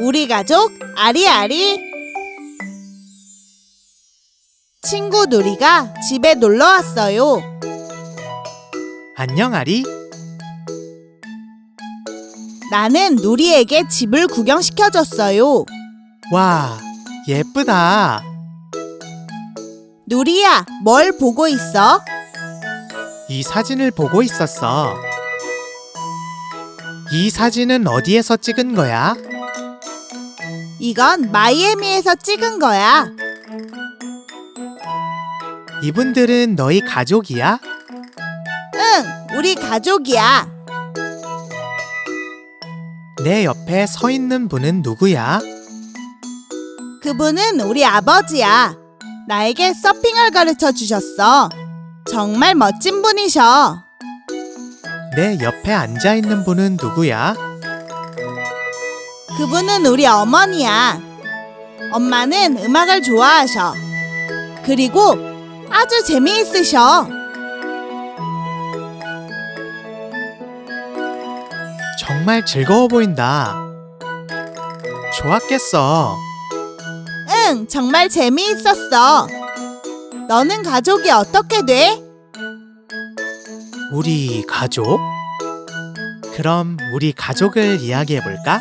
우리 가족 아리아리 친구 누리가 집에 놀러 왔어요. 안녕 아리. 나는 누리에게 집을 구경시켜줬어요. 와, 예쁘다. 누리야, 뭘 보고 있어? 이 사진을 보고 있었어. 이 사진은 어디에서 찍은 거야? 이건 마이애미에서 찍은 거야. 이분들은 너희 가족이야? 응, 우리 가족이야. 내 옆에 서 있는 분은 누구야? 그분은 우리 아버지야. 나에게 서핑을 가르쳐 주셨어. 정말 멋진 분이셔. 내 옆에 앉아 있는 분은 누구야? 그분은 우리 어머니야. 엄마는 음악을 좋아하셔. 그리고 아주 재미있으셔. 정말 즐거워 보인다. 좋았겠어. 응, 정말 재미있었어. 너는 가족이 어떻게 돼? 우리 가족? 그럼 우리 가족을 이야기해 볼까?